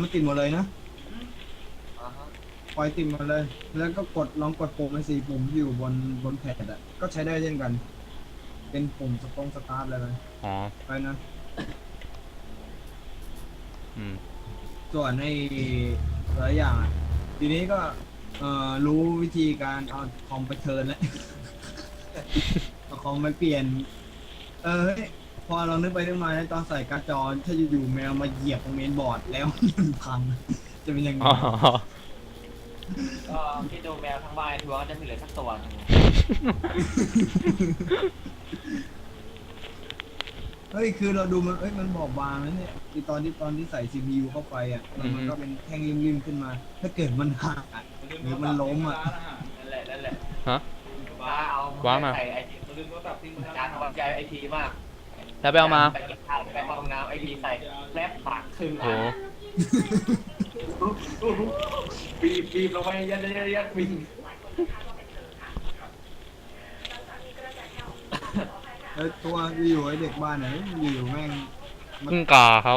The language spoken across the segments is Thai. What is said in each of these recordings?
มันติดหมดเลยนะอ่าฮะไฟติดหมดเลย แล้วก็กดลองกดปุ่มไอ้สี่ปุ่มที่อยู่บนบนแพดอะ ก็ใช้ได้เช่นกัน เป็นปุ่มสตงสตาร์ทอะไรไปอ๋อไปนะ อืมส่วนไอ้หลายอย่างอะทีนี้ก็เอ่อรู้วิธีการเอาคอมไปเทิร์นแล้ว เอาคอมไปเปลี่ยน เออเฮ้ย พอเรานึกไปนึกมาในตอนใส่การ์ดจอถ้าอยู่ๆแมวมาเหยียบตรงเมนบอร์ดแล้ว มันพังจะเป็นยังไงอ๋อก็คิดดูแมวทั้งบ้านทัวร์ก็จะไม่เหลือสักตัวหนึงเฮ้ยคือเราดูมันเอ้ยมันบอบบางนะเนี่ยที่ตอนที่ตอนที่ใส่ CPU เข้าไปอะแล้วมันก็เป็นแท่งริมๆขึ้นมา ถ้าเกิดมันหักอะหรือมันล้มอะนั่นแหละนั่นแหละฮะ ว้าเอาว้ามา ใส่ไอทีจานวางใจไอทีมาก แล้วไปเอามาไปกินข้าวไปเข้าห้องน้ำไอทีใส่แลบปากครึ่งโหบีบบีบลงไปยัดยัดยัดยัดวิ่งเอ้ยตัวอยู่ไอ้เด็กบ้านไหนอยู่แม่งพึ่งกาเขา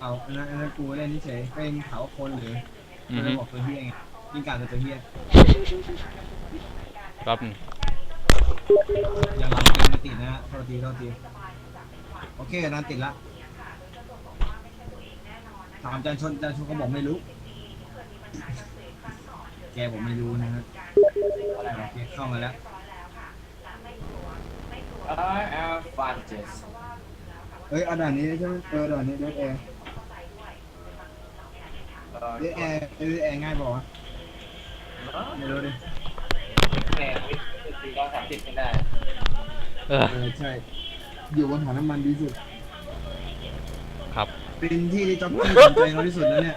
เอาอันนั้นอันนั้นกูเล่นเฉยเป็นเขาคนหรืออืจะอได้ฮึบอกตัวเฮียไงยิงการตัวเฮียแป๊บนึงอ ย่างหลังเกมมันติดนะฮะโทษทีโทษทีโอเคนั้นติดละถามจันชนจันชนเขาบอกไม่รู้ แกผมไม่รู้นะฮะอะไรโอนะเคเข้ามาแล้ว I am fun just เอ้ยเอาด่านนี้ใช่ไหมเออด่านนี้เดดแอร์เออเดดแอร์เดดแอร์ง่ายบอกว่าวะไม่รู้ดิแข่งวิทย์ สี่ร้อยสามสิบไม่ได้เออเออใช่ อยู่บนถังน้ำมันดีสุด ครับ เป็นที่ที่จ็อกกี้สนใจเราที่สุดแล้วเนี่ย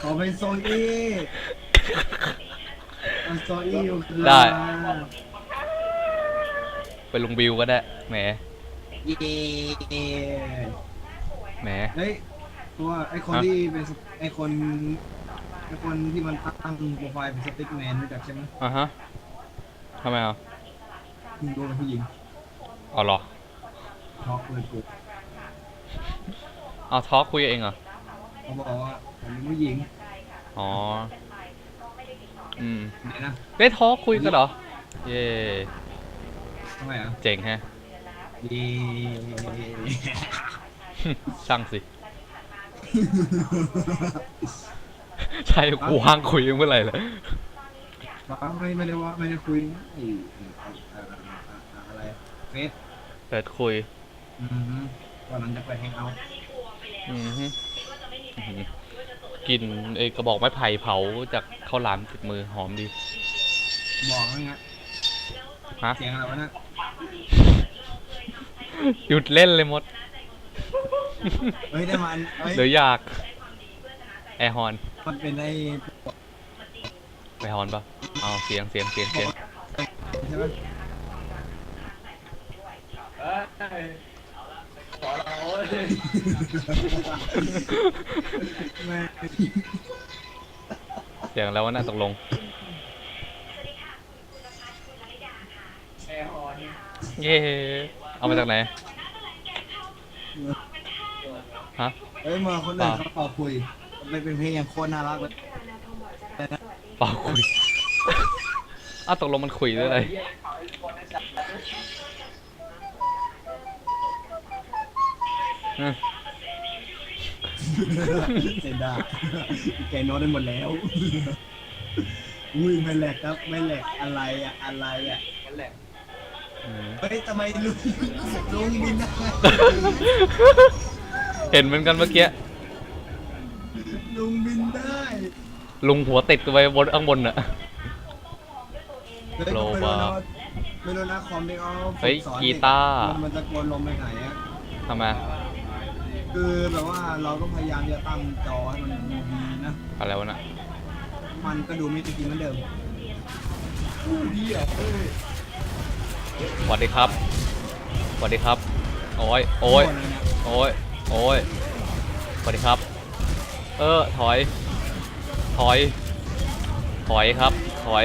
ขอเป็นโซอี้เอาโซอี้อยู่ครับได้ ไปลงวิวก็ได้แหมเย้แหมเฮ้ยตัวไอคนฮะที่เป็นสไอคนไอคนที่มันตั้งโปรไฟล์เป็นสติ๊กแมนรู้จักใช่ไหมอะฮะทำไมอะ มึงดูเป็นผู้หญิงเอาเหรอช็อกเลยกูเอาทอล์กคุยเองเหรอ เขาบอกว่าผมเป็นผู้หญิงอ๋อ อืม ไหนนะได้ทอล์กคุยกันเหรอ เย่ทำไมอะเจ๋งแฮะเย้ช่างสิ ใช่กูว่างคุยเมื่อไหร่เลยป้าไม่ไม่ได้ว่าไม่ได้คุยไอ้เอ่ออะไร เฟสเปิดคุย อือฮึตอนนั้นจะเปิดแฮงเอาท์อือฮึอื้อหือกินไอ้กระบอกไม้ไผ่เผาจากข้าวหลามติดมือหอมดี บอกว่าไงฮะ เสียงอะไรวะนะหยุดเล่นเลยมด เฮ้ยแต่มันเฮ้ยหรืออยาก แอร์ฮอน มันเป็นไอ้ไปฮอนปะเอาเสียงเสียงเสียงเสียงใช่ไหม เอ้ยขอเราเว้ยแม่เสียงแล้วว่าน่าตกลง แอร์ฮอนเย่เอามาจากไหน ฮะเฮ้ยมาคนอื่นเขาขอคุยมันเป็นเพลงอย่างโคตรน่ารักเลยเปล่าคุย อ้าวตกลงมันคุยด้วยอะไรอืม เซนดาแกโน้ตได้หมดแล้ว อุ้ยไม่แหลกครับไม่แหลกอะไรอะอะไรอะนั่นแหละอืมเฮ้ยทำไมลุงลุงบินได้เห็นเหมือนกันเมื่อกี้ ลุงบินได้ลุงหัวติดไปบนข้างบนน่ะเฮ้ยโลไม่บารู้นะไม่รู้นะคอมที่เขาเฮ้ยฝึสอนกีตาร์ มันมันจะกวนลมไปไหนอะทำไม คือแบบว่าเราก็พยายามจะตั้งจอให้มันดูดีนะ อะไรวะน่ะมันก็ดูไม่จริงเหมือนเดิมสวัสดีครับสวัสดีครับ โอ้ยโอ้ยโอ้ยโอ้ยสวัสดีครับ เออถอย ถอย ถอยครับ ถอย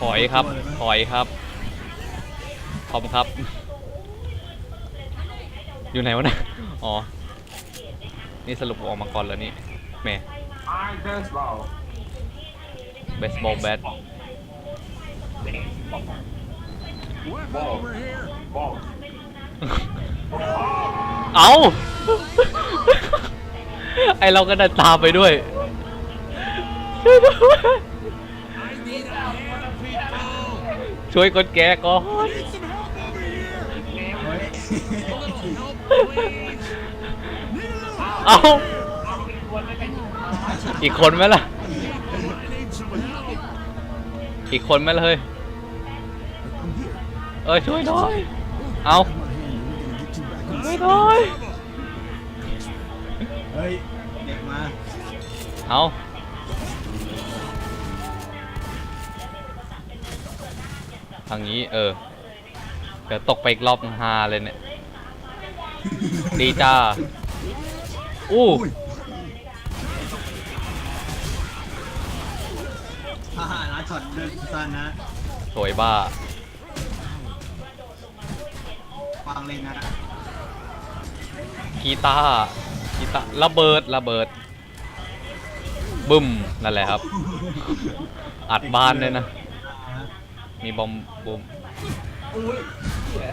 ถอยครับ ถอยครับ ขอบคุณครับ อยู่ไหนวะนะอ๋อ นี่สรุปออกมาก่อนแล้วนี่แหม่เบสบอลเบสบอลแบทเอาไอเราก็เดินตามไปด้วย ช่วยคนแก่ก่อน เอาอีกคนไหมล่ะ อีกคนไหมล่ะเฮ้ย เออช่วยหน่อย เอาช่วยหน่อย เฮ้ย เด็กมา เอาทางนี้เออ เดี๋ยวตกไปอีกรอบฮาเลยเนี่ย ดีจ้าอู้อุ้ยฮ่าฮ่านะช็อตเดินสั้นนะสวยบ้า ฟังเลยนะกีตาร์กีตาร์ระเบิดระเบิด บึ้ม นั่นแหละครับ อัดบ้านเลยนะ มีบอมบุมอุ้ยเหี้ย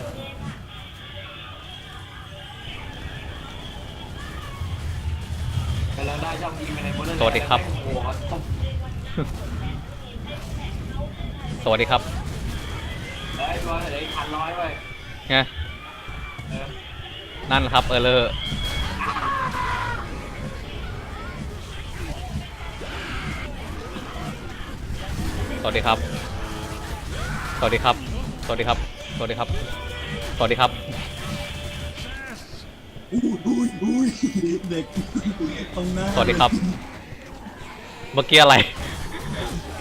สวัสดีครับโอ้โหตบสวัสดีครับเฮ้ยบอลเหลืออีกพันร้อยเว้ยไงเออนั่นครับเออเลอร์สวัสดีครับ สวัสดีครับ สวัสดีครับ สวัสดีครับ สวัสดีครับ อุ้ยอุ้ยอุ้ยเด็กตรงหน้าสวัสดีครับ เมื่อกี้อะไร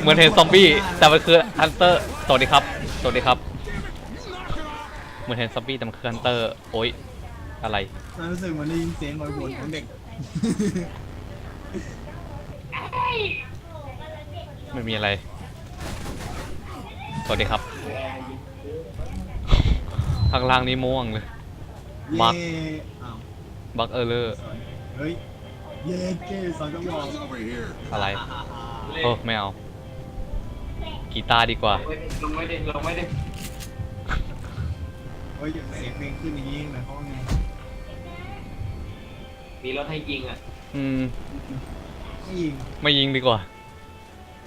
เหมือนเห็นซอมบี้ แต่มันคือฮันเตอร์ สวัสดีครับ สวัสดีครับ เหมือนเห็นซอมบี้แต่มันคือฮันเตอร์ โอ๊ย อะไรฉันรู้สึกเหมือนได้ยินเสียงหอยหวนของเด็กไม่มีอะไร สวัสดีครับ ข้างล่างนี้ม่วงเลยมักเย่อ้าว บักเออร์เลอร์เฮ้ยเย่เก้สอนก็บอกอะไรโอ้ไม่เอา กีตาร์ดีกว่าเว้ยลงไม่ได้ลงไม่ได้เฮ้ยเสียงเพลงขึ้นอย่างนี้หมายความว่าไงมีรถให้ยิงอะอืม ไม่ยิงไม่ยิงดีกว่า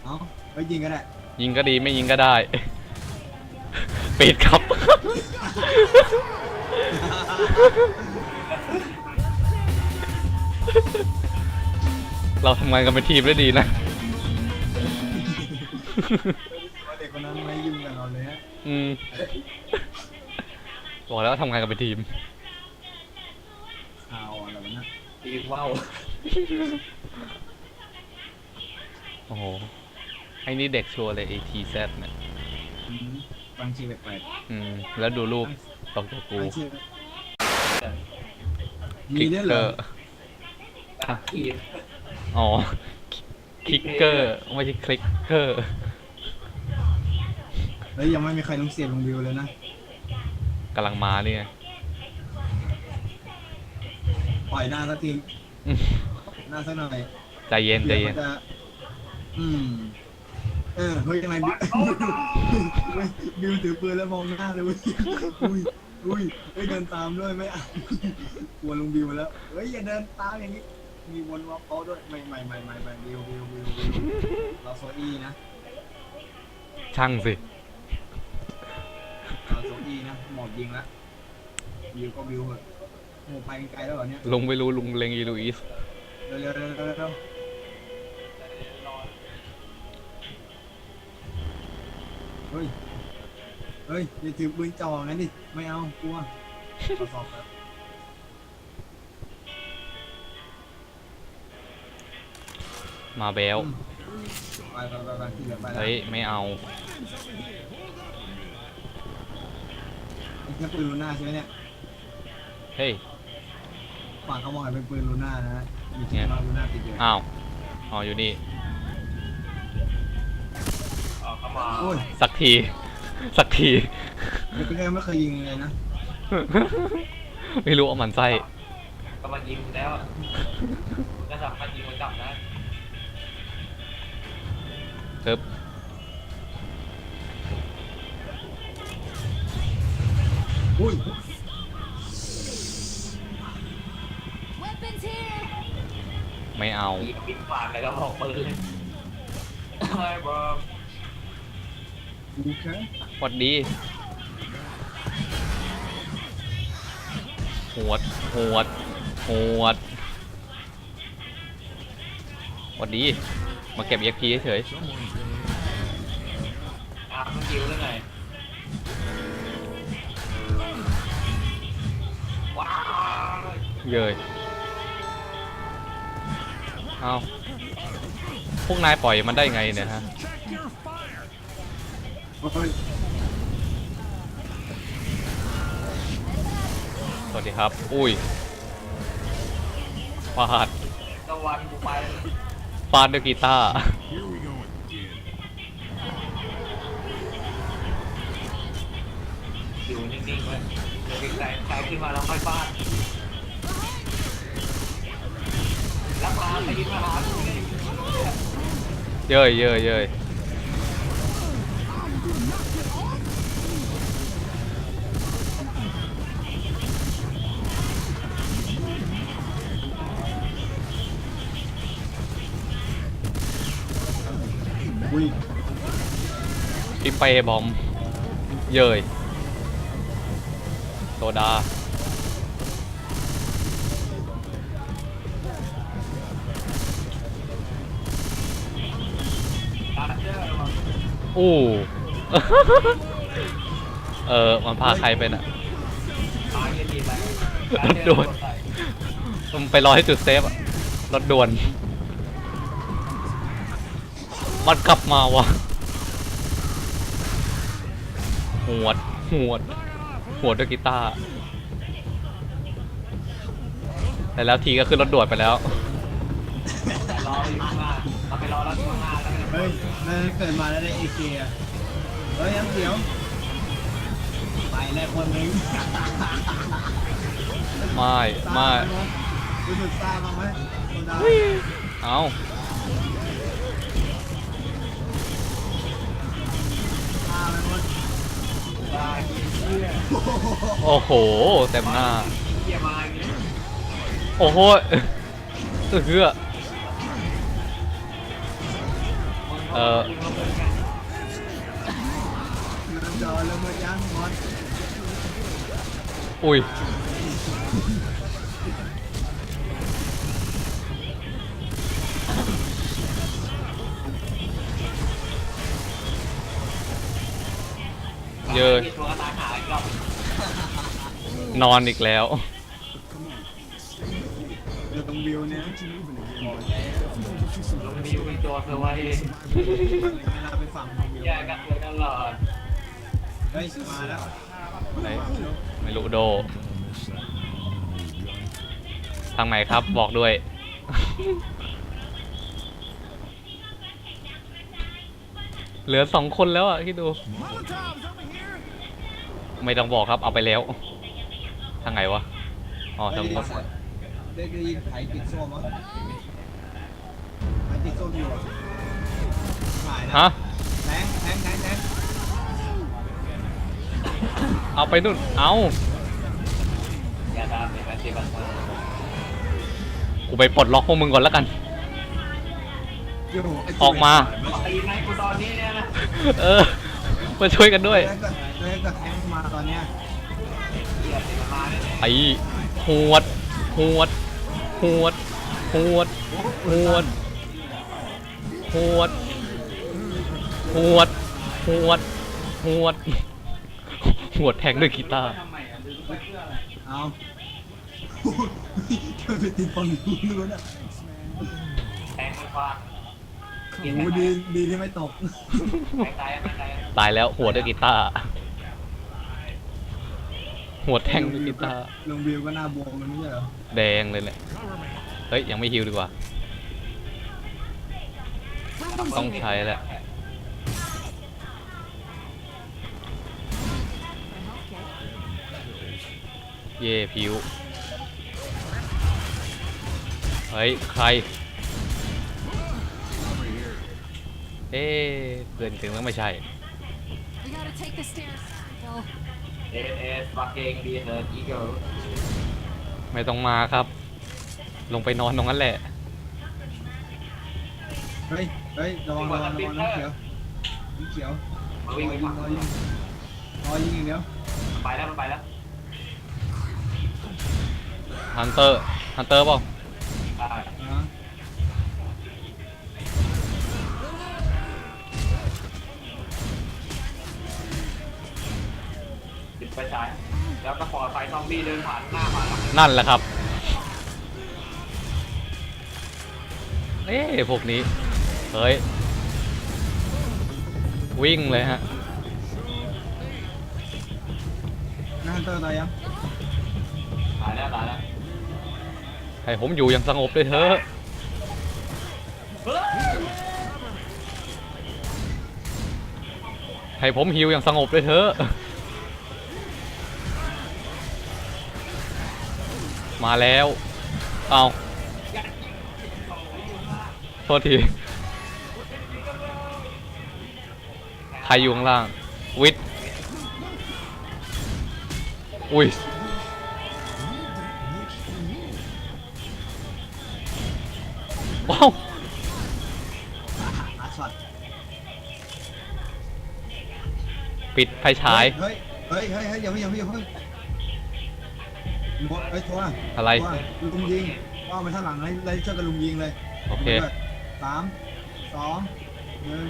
เอ้าไม่ยิงก็ได้ยิงก็ดีไม่ยิงก็ได้ ปิดครับ เราทำงานกันเป็นทีมได้ดีนะว่าเด็กคนนั้นไม่ยุ่งกับเราเลยฮะอืมบอกแล้วว่าทำงานกันเป็นทีม ข่าวอะไรวะนะยิงว่าวโอ้โห ไอ้นี่เด็กชัวร์เลย ATZ เนี่ยอืมฟังชื่อแปลกอืม แล้วดูรูปตอกตัวๆกูฟังชื่อคลิมีกด้วยเกเหรอ อร์ตัดขีดอ๋อ คลิกเกอร์ ไม่ใช่คลิกเกอร์ เฮ้ยยังไม่มีใครลงเสียงลงวิวเลยนะกำลังมาเนี่ยปล่อยหน้าสักทีอืมหน้าสักหน่อยใจเย็นใจเย็น ดี๋วมัจะอืมเออเฮ้ยยังไงบิวบิวถือปืนแล้วมองหน้าเลยเว้ยอุ้ยอุ้ยเฮ้ยเดินตามด้วยไม่เอากลัวลุงบิวแล้วเฮ้ยอย่าเดินตามอย่างนี้ มีวนวอลเขาด้วยไม่ไม่ไม่ไม่ไม่บิวบิวบิวบิวเราโซอีนะช่างสิ เราโซอีนะหมดยิงแล้วบิวก็บิวเหอะโอ้ไปไกลแล้วเหรอเนี่ยลุงไม่รู้ลุงเลงอีลูอิส เร็วเร็วเร็วเร็วเร็วเฮ้ยเฮ้ยอย่าถือปืนจ่องั้นดิไม่เอากลัวทดสอบครับ มาแบลไปไปไปไปที่เหลือไปแล้วเฮ้ยไม่เอาไอ้แค่ปืนลูน่าใช่ไหมเนี่ยเฮ้ยฝั่งเขามองเห็นเป็นปืนลูน่านะฮะมีเนี่ที่ยมาลูน่าติดอยู่อ้าวอ๋ออยู่นี่ออกเข้ามาโอ้ยสักที สักที ไม่เคยไม่เคยยิงเลยนะไม่รู้ว่ามันไส้ก็มายิงแล้วอะก็สามารถยิงมันกลับได้ ครับอุ้ย Weapons here! ไม่เอา ยิงปิดปากเลยก็บอกปืนเฮ้ยบอมโอเคหวัดดี หวด หวด หวด หวัดดี มาเก็บ EXP เฉยอะมันยิวเรื่องไงว้าวๆเย้ยเอาพวกนายปล่อยมันได้ไงเนี่ยฮะโอ้ยสวัสดีครับ อุ้ยฟาดตะวันกูไป ฟาดด้วยกีตาร์อยู่นิ่งๆไว้เดี๋ยวใครใครขึ้นมาแล้วค่อยฟาดแล้วมาไปยิงมาหากูนี่เย้ยเย้ยเย้ย อุ้ยปิเปบอม เยยโซดาตัดเด้อมาอู้ เออ มันพาใครไปน่ะรถด่วนมันไปรอให้จุดเซฟอะรถด่วน มันกลับมาวะหวดหวดหวดด้วยกีตาร์แต่แล้วทีก็ขึ้นรถด่วนไปแล้ว แต่รออยู่ข้างหน้าเราไปรอแล้วข้างหน้าแล้วกันเฮ้ยนั่นเกิดมาแล้วได้เอเคียเฮ้ยยังเดี๋ยวไปแล้วคนหนึงไม่ ไม่ รู้สึกซ่าบ้างไหมโซดาเอา โอ้โหเต็มหน้า โอ้โหเออเอออุ้ย เยอะตัวกระตายหายรอบนอนอีกแล้วเดี๋ยวตรงวิวเนี่ยลงดิวเป็นตัวเซอร์ไวเวลาไปฝั่งวิวแยกกันเลยตลอดเฮ้ยมาแล้วไหนไม่รู้โด ทางไหนครับบอกด้วย เหลือสองคนแล้วอะคิดดู ไม่ต้องบอกครับเอาไปแล้ว ทางไหนวะ อ๋อทางนู้นได้ได้ยินไถติดส้วมมั้งไถติดส้วมอยู่อะหายนะฮะ แทงแทงแทงแทงเอาไปนู่น เอาอย่าตามเลยนะเจ็บบัตรกูไปปลดล็อกพวกมึงก่อนแล้วกันอยู่ไออกมา ตีไหมกูตอนนี้เนี่ยนะ เออ มาช่วยกันด้วยแล้วก็ แล้วก็แทงมาตอนเนี้ยเฮียติดมาแน่ไอ้หวดหวดหวดหวดหวดหวดหวดหวดหวดหวดแทงด้วยกีตาร์ทำไมอะดูไปเพื่ออะไรเอาเธอไปติดฝั่งนู้นอะแทงมันฟาดโอ้โหดีดีที่ไม่ตกแทงตายไม่ตายตายแล้วหัวดด้วยกีตาร์ หัวดแทงด้วยกีตาร์ลงวิวก็หน้าบวมมันไม่ใช่เหรอแดงเลยเนี่ยเฮ้ยยังไม่ฮิวดีกว่า ต้องใช้แหละ Okay. เย่ผิวเฮ้ยใคร เอ๊ะเพื่อนถึงแล้วไม่ใช่ We gotta take the stairs. Bill. เอสเอสฟักเกงดีเฮิร์ตอีเกิลไม่ต้องมาครับ ลงไปนอนตรงนั้นแหละ เฮ้ย เฮ้ยระวังระวังระวังน้ำเขียวน้ำเขียวมารอวิ่งยิไปงฝั่งรอยิงรอยิงอย่างเดียวไปแล้วมันไปแล้วฮันเตอร์ ฮันเตอร์เปล่าอ่าอ่าปิด ไฟฉายแล้วก็ปล่อยไฟซอมบี้เดินผ่านหน้าผ่านหลังนั่นแหละครับ เอ๊ะพวกนี้ เฮ้ย วิ่งเลยฮะหน้าฮันเตอร์ตายยังตายแล้วตายแล้วให้ผมอยู่อย่างสงบด้วยเถอะให้ผมหิวอย่างสงบด้วยเถอะ มาแล้ว เอาโทษที ใครอยู่ข้างล่าง วิทย์อุ้ยว้าวอาช็อตปิดไฟฉาย เฮ้ย เฮ้ยเฮ้ยเฮ้ยอย่าเพิ่งอย่าเพิ่งอย่าเพิ่ง หมดเฮ้ยทัวร์อะไร ทัวร์ลุมยิงว่าไปข้างหลังเลยเลยช่วยกันลุมยิงเลยโอเคสามสองหนึ่ง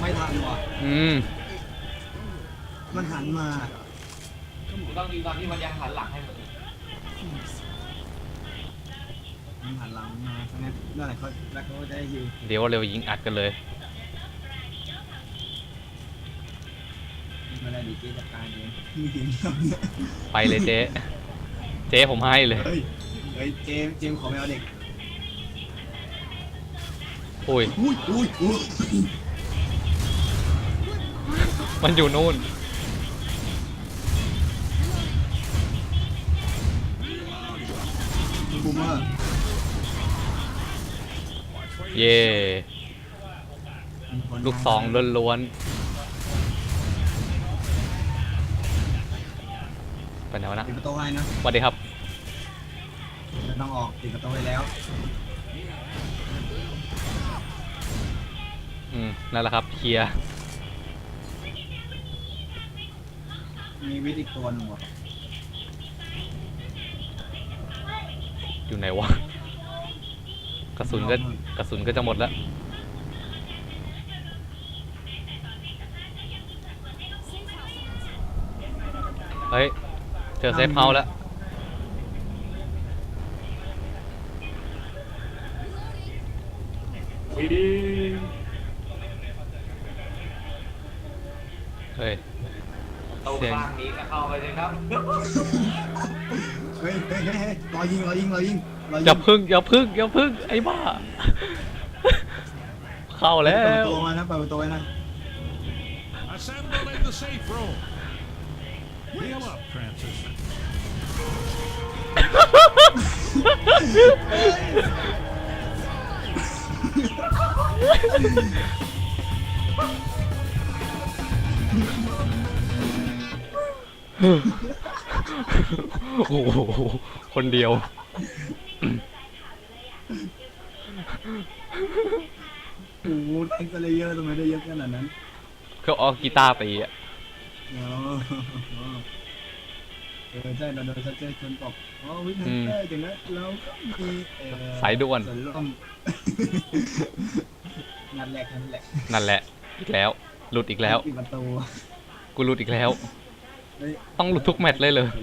ไม่ทันว่ะอืม มันหันมากูต้องยิงตอนที่มันยังหันหลังให้มึงมันหันหลังมาทั้งนั้นนั่นแหละเขาแล้วเขาก็จะได้ฮิวเดี๋ยวเร็วยิงอัดกันเลย เจจัดการเองมีถึงตอนเนี้ยไปเลยเจ๊ เจ๊ผมให้เลย เฮ้ยเฮ้ยเจมส์เจมส์ขอไม่เอาเด็กอุ้ย อุ้ยอุ้ยอุ้ยมันอยู่นู่น บูมเมอร์เย่ลูกสองล้วน ไปไหนวะนะปิดประตูให้นะสวัสดีครับไม่ต้องออกปิดประตูไว้แล้วอืม นั่นแหละครับเคลียร์มีวิทย์อีกตัวหนึ่งว่ะอยู่ไหนวะ กระสุนก็กระสุนก็จะหมดแล้ว เฮ้ยเจอเซฟเฮาส์แล้ว วิ่งเฮ้ยตรงข้างนี้ก็เข้าไปเลยครับ เฮ้ยเฮ้ยเฮ้ยเฮ้ยรอยิงรอยิงรอยิงรอยิงอย่าพึ่งอย่าพึ่งอย่าพึ่งไอ้บ้า เข้าแล้เปิดประว ตูมานะเปิดประตูไว้นะ Assemble in the safe room. Heal up, Francis. โอ้โห คนเดียว โอ้โหแทงก์เลเยอร์ทำไมได้เยอะขนาดนั้น เขาเอากีตาร์ตีอะอ๋อ เออใช่เราโดนชัดเจนชนตกอ๋อวิทย์ฮันเตอร์อย่างนั้นเราก็มีเอ่อสายด่วน ส่วนร่วมนัดแรกนัดแรกนั่นแหละ อีกแล้ว หลุดอีกแล้ว ปิดประตู กูหลุดอีกแล้ว เฮ้ย ต้องหลุดทุกแมตช์เลยเลยเ